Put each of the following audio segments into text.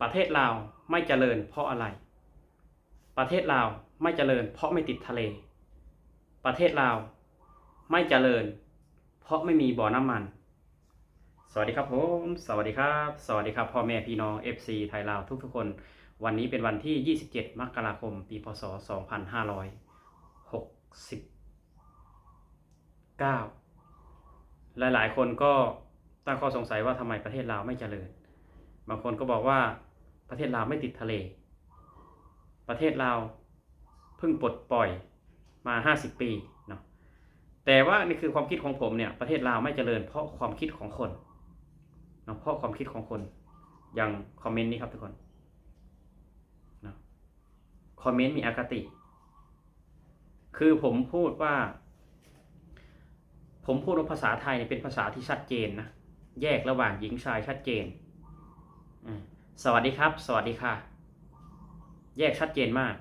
ประเทศลาวไม่เจริญเพราะอะไร ประเทศลาวไม่เจริญ เพราะไม่ติดทะเล ประเทศลาวไม่เจริญ เพราะไม่มีบ่อน้ำมัน สวัสดีครับผม สวัสดีครับ สวัสดีครับพ่อแม่พี่น้อง FC ไทยลาวทุกๆคน วันนี้เป็นวันที่ 27 มกราคม ปี พศ 2569 หลายๆ คนก็ตั้งข้อสงสัยว่าทำไมประเทศลาวไม่เจริญ บางคนก็บอกว่า ประเทศลาวไม่ติดทะเล ประเทศลาวเพิ่งปลดปล่อยมา 50 ปีเนาะแต่ว่านี่คือความคิดของผมเนี่ยประเทศลาวไม่เจริญเพราะความคิดของคนเนาะเพราะความคิดของคนอย่างคอมเมนต์นี้ครับทุกคนเนาะคอมเมนต์มีอคติ คือผมพูดว่า ผมพูดว่าภาษาไทยเนี่ยเป็นภาษาที่ชัดเจนนะแยกระหว่างหญิงชายชัดเจน อืม สวัสดีครับ สวัสดีค่ะ แยกชัดเจนมาก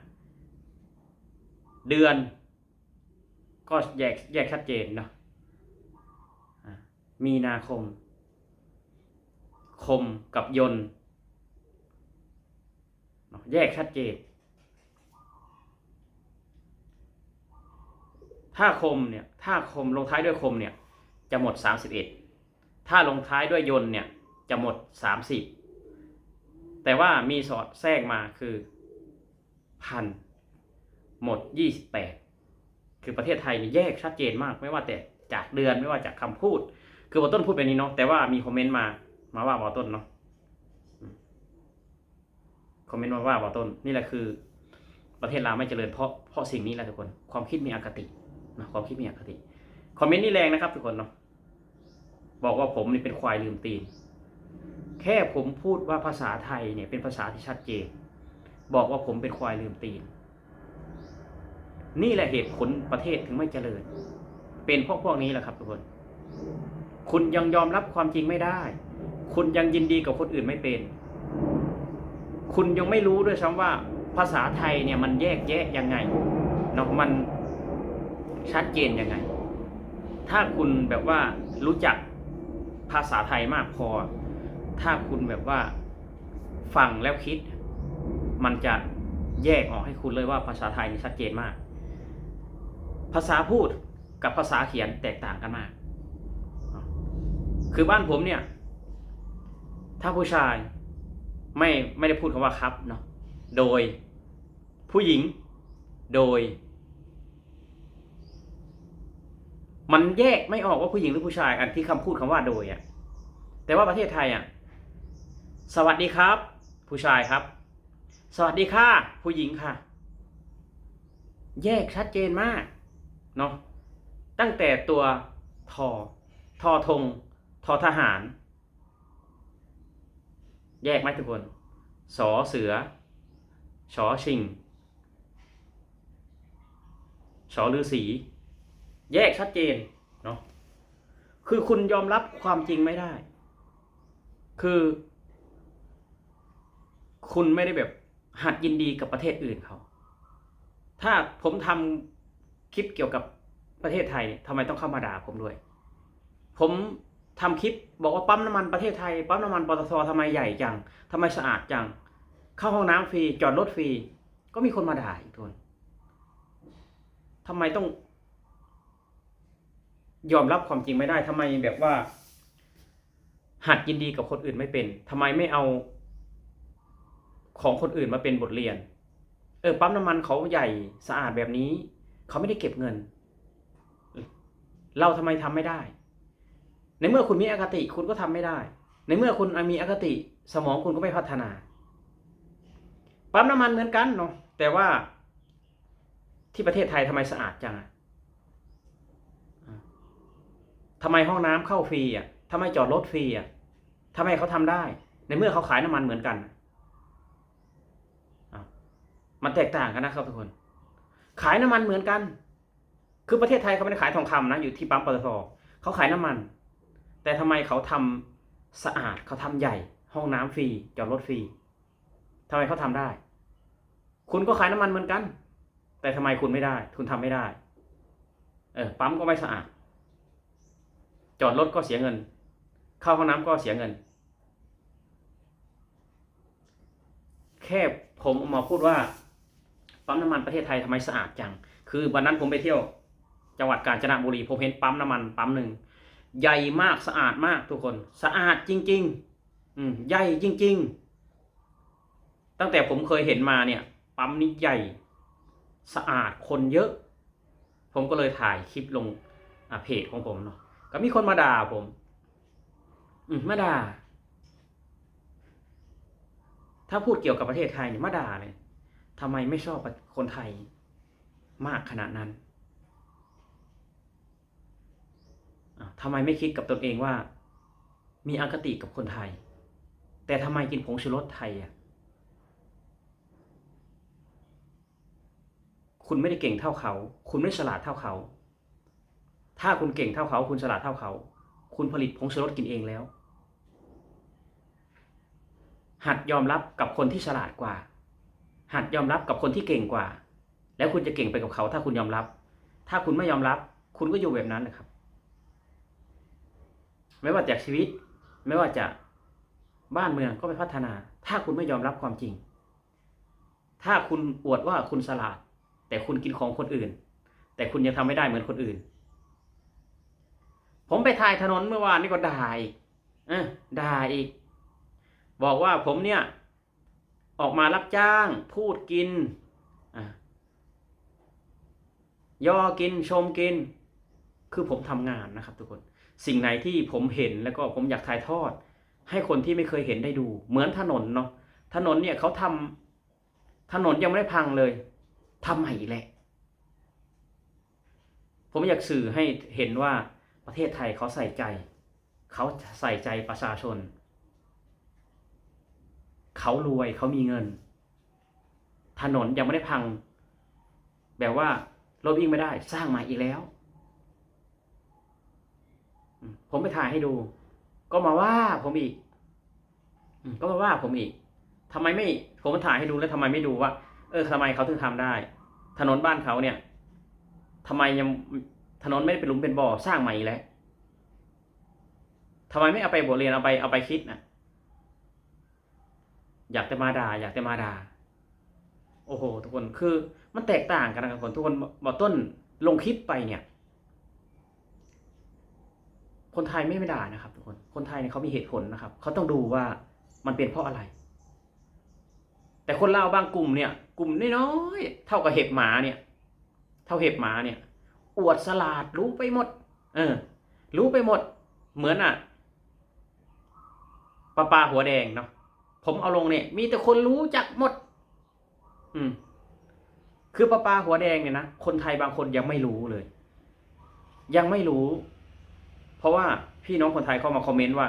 เดือน ก็แยกแยกชัดเจนเนาะมีนาคม คมกับยนแยกชัดเจน ถ้าคมเนี่ย ถ้าคมลงท้ายด้วยคมเนี่ย จะหมด31ถ้าลงท้ายด้วยยนเนี่ย จะหมด30 แต่ว่ามีสอดแทรกมาคือพันหมด 28 คือประเทศไทยนี่แยกชัดเจนมาก ไม่ว่าแต่จากเดือนไม่ว่าจากคำพูด คือบอต้นพูดแบบนี้เนาะแต่ว่ามีคอมเมนต์มามาว่าบอต้นเนาะคอมเมนต์มาว่าบอต้นนี่แหละคือ ประเทศลาวไม่เจริญเพราะเพราะสิ่งนี้แหละทุกคน ความคิดมีอคตินะความคิดมีอคติคอมเมนต์นี่แรงนะครับทุกคนเนาะบอกว่าผมนี่เป็นควายลืมตีน แค่ผมพูดว่าภาษาไทยเนี่ยเป็นภาษาที่ชัดเจน บอกว่าผมเป็นควายลืมตีน นี่แหละเหตุผลประเทศถึงไม่เจริญ เป็นเพราะพวกนี้แหละครับทุกคน คุณยังยอมรับความจริงไม่ได้ คุณยังยินดีกับคนอื่นไม่เป็น คุณยังไม่รู้ด้วยซ้ำว่า ภาษาไทยเนี่ยมันแยกแยะยังไงเนาะมันชัดเจนยังไง ถ้าคุณแบบว่ารู้จักภาษาไทยมากพอ ถ้าคุณแบบว่าฟังแล้วคิด มันจะแยกออกให้คุณเลยว่าภาษาไทยนี่ชัดเจนมาก ภาษาพูดกับภาษาเขียนแตกต่างกันมาก คือบ้านผมเนี่ย ถ้าผู้ชายไม่ไม่ได้พูดคำว่าครับเนาะ โดยผู้หญิง โดย มันแยกไม่ออกว่าผู้หญิงหรือผู้ชาย อันที่คำพูดคำว่าโดยอะแต่ว่าประเทศไทยอะ สวัสดีครับ ผู้ชายครับ สวัสดีค่ะ ผู้หญิงค่ะ แยกชัดเจนมากเนาะตั้งแต่ตัวทอทอทงทอทหาร แยกไหมทุกคนสอเสือชอชิงชอฤาษีแยกชัดเจนเนาะคือคุณยอมรับความจริงไม่ได้ คือ คุณไม่ได้แบบหัดยินดีกับประเทศอื่นเขา ถ้าผมทำคลิปเกี่ยวกับประเทศไทยทำไมต้องเข้ามาด่าผมด้วย ผมทำคลิปบอกว่าปั๊มน้ำมันประเทศไทยปั๊มน้ำมันปตททำไมใหญ่จังทำไมสะอาดจัง เข้าห้องน้ำฟรีจอดรถฟรี ก็มีคนมาด่าอีกทุนทำไมต้อง ยอมรับความจริงไม่ได้ทำไมแบบว่า หัดยินดีกับคนอื่นไม่เป็นทำไมไม่เอา ของคนอื่นมาเป็นบทเรียน เออปั๊มน้ำมันเขาใหญ่สะอาดแบบนี้ เขาไม่ได้เก็บเงิน เราทำไมทำไม่ได้ ในเมื่อคุณมีอคติคุณก็ทำไม่ได้ ในเมื่อคุณมีอคติสมองคุณก็ไม่พัฒนา ปั๊มน้ำมันเหมือนกันเนาะแต่ว่าที่ประเทศไทยทำไมสะอาดจังอะทำไมห้องน้ำเข้าฟรีอะทำไมจอดรถฟรีอะทำไมเขาทำได้ ในเมื่อเขาขายน้ำมันเหมือนกัน มันแตกต่างกันนะครับทุกคน ขายน้ำมันเหมือนกัน คือประเทศไทยเขาไม่ได้ขายทองคำนะอยู่ที่ปั๊มปตทเขาขายน้ำมัน แต่ทำไมเขาทำสะอาดเขาทำใหญ่ ห้องน้ำฟรีจอดรถฟรีทำไมเขาทำได้ คุณก็ขายน้ำมันเหมือนกัน แต่ทำไมคุณไม่ได้ คุณทำไม่ได้ เออปั๊มก็ไม่สะอาด จอดรถก็เสียเงิน เข้าห้องน้ำก็เสียเงิน แค่ผมเอามาพูดว่า ปั๊มน้ำมันประเทศไทยทำไมสะอาดจัง คือวันนั้นผมไปเที่ยว จังหวัดกาญจนบุรีผมเห็นปั๊มน้ำมันปั๊มหนึ่งใหญ่มากสะอาดมากทุกคนสะอาดจริง ๆ อืมใหญ่จริง ๆ ตั้งแต่ผมเคยเห็นมาเนี่ย ปั๊มนี้ใหญ่สะอาดคนเยอะ ผมก็เลยถ่ายคลิปลงเพจของผมเนาะก็มีคนมาด่าผม อืมมาด่าถ้าพูดเกี่ยวกับประเทศไทยเนี่ยมาด่าเลย ทำไมไม่ชอบคนไทยมากขนาดนั้นอะทำไมไม่คิดกับตนเองว่า มีอคติกับคนไทย แต่ทำไมกินผงชูรสไทยอะคุณไม่ได้เก่งเท่าเขา คุณไม่ฉลาดเท่าเขา ถ้าคุณเก่งเท่าเขา คุณฉลาดเท่าเขา คุณผลิตผงชูรสกินเองแล้ว หัดยอมรับกับคนที่ฉลาดกว่า หัดยอมรับกับคนที่เก่งกว่า แล้วคุณจะเก่งไปกับเขา ถ้าคุณยอมรับ ถ้าคุณไม่ยอมรับ คุณก็อยู่แบบนั้นนะครับ ไม่ว่าจากชีวิต ไม่ว่าจะบ้านเมืองก็ไม่พัฒนา ถ้าคุณไม่ยอมรับความจริง ถ้าคุณอวดว่าคุณฉลาด แต่คุณกินของคนอื่น แต่คุณยังทำไม่ได้เหมือนคนอื่น ผมไปถ่ายถนนเมื่อวานนี่ก็ด่าอีกเออด่าอีก บอกว่าผมเนี่ย ออกมารับจ้าง พูดกินอะยอกินชมกิน คือผมทำงานนะครับ ทุกคนสิ่งไหนที่ผมเห็นแล้วก็ผมอยากถ่ายทอด ให้คนที่ไม่เคยเห็นได้ดู เหมือนถนนเนาะถนนเนี่ยเขาทำถนนยังไม่ได้พังเลยทำใหม่อีกแหละผมอยากสื่อให้เห็นว่าประเทศไทยเขาใส่ใจ เขาใส่ใจประชาชน เขารวยเขามีเงิน ถนนยังไม่ได้พัง แบบว่ารถวิ่งไม่ได้ สร้างใหม่อีกแล้ว ผมไปถ่ายให้ดู ก็มาว่าผมอีกก็มาว่าผมอีกทำไมไม่ ผมมาถ่ายให้ดูแล้วทำไมไม่ดูว่า เออทำไมเขาถึงทำได้ ถนนบ้านเขาเนี่ยทำไมยังถนนไม่ได้เป็นหลุมเป็นบ่อสร้างใหม่อีกแล้วทำไมไม่เอาไปบทเรียนเอาไปเอาไปคิดน่ะ อยากจะมาด่าอยากจะมาด่า โอ้โห ทุกคนคือมันแตกต่างกันนะครับคนทุกคนบอกต้นลงคลิปไปเนี่ย คนไทยไม่ไม่ด่านะครับ ทุกคนคนไทยเนี่ยเขามีเหตุผลนะครับเขาต้องดูว่ามันเป็นเพราะอะไร แต่คนลาวบางกลุ่มเนี่ย กลุ่มน้อยๆเท่ากับเห็บหมาเนี่ย เท่าเห็บหมาเนี่ย อวดสลาดรู้ไปหมด เออ รู้ไปหมด เหมือนอะปลาปลาหัวแดงเนาะ ผมเอาลงเนี่ย มีแต่คนรู้จักหมด อืม คือปลาปลาหัวแดงเนี่ยนะ คนไทยบางคนยังไม่รู้เลย ยังไม่รู้ เพราะว่าพี่น้องคนไทยเข้ามาคอมเมนต์ว่า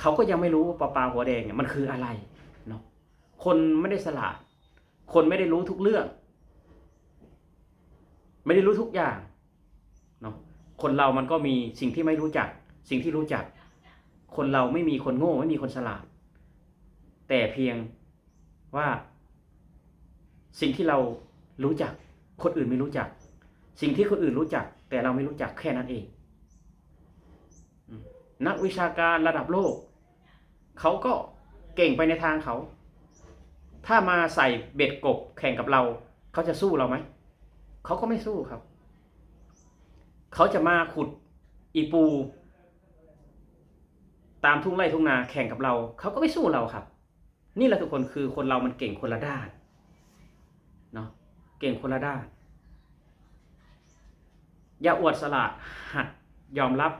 เขาก็ยังไม่รู้ว่าปลาปลาหัวแดงเนี่ยมันคืออะไรเนาะ คนไม่ได้สลาด คนไม่ได้รู้ทุกเรื่อง ไม่ได้รู้ทุกอย่างเนาะ คนเรามันก็มีสิ่งที่ไม่รู้จัก สิ่งที่รู้จัก คนเราไม่มีคนโง่ไม่มีคนฉลาด แต่เพียงว่า สิ่งที่เรารู้จัก คนอื่นไม่รู้จัก สิ่งที่คนอื่นรู้จัก แต่เราไม่รู้จักแค่นั้นเอง นักวิชาการระดับโลก เขาก็เก่งไปในทางเขา ถ้ามาใส่เบ็ดกบแข่งกับเรา เขาจะสู้เราไหม เขาก็ไม่สู้ครับ เขาจะมาขุดอีปู ตามทุ่งไร่ทุ่งนาแข่งกับเรา เขาก็ไม่สู้เราครับ นี่แหละทุกคนคือคนเรามันเก่งคนละด้านเนาะเก่งคนละด้าน อย่าอวดสลาดหัดยอมรับ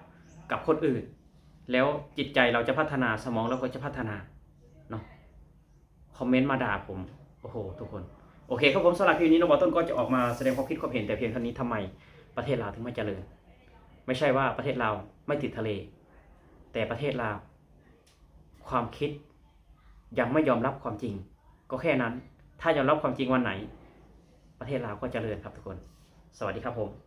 กับคนอื่น แล้วจิตใจเราจะพัฒนาสมองเราก็จะพัฒนาเนาะคอมเมนต์มาด่าผม โอ้โห ทุกคน โอเคครับผมสำหรับคลิปนี้น้องบอต้นก็จะออกมาแสดงความคิดความเห็นแต่เพียงเท่านี้ทำไมประเทศลาวถึงไม่เจริญ ไม่ใช่ว่าประเทศลาไม่ติดทะเล แต่ประเทศลาวความคิด ยังไม่ยอมรับความจริง ก็แค่นั้น ถ้ายอมรับความจริงวันไหน ประเทศลาวก็เจริญครับทุกคน สวัสดีครับผม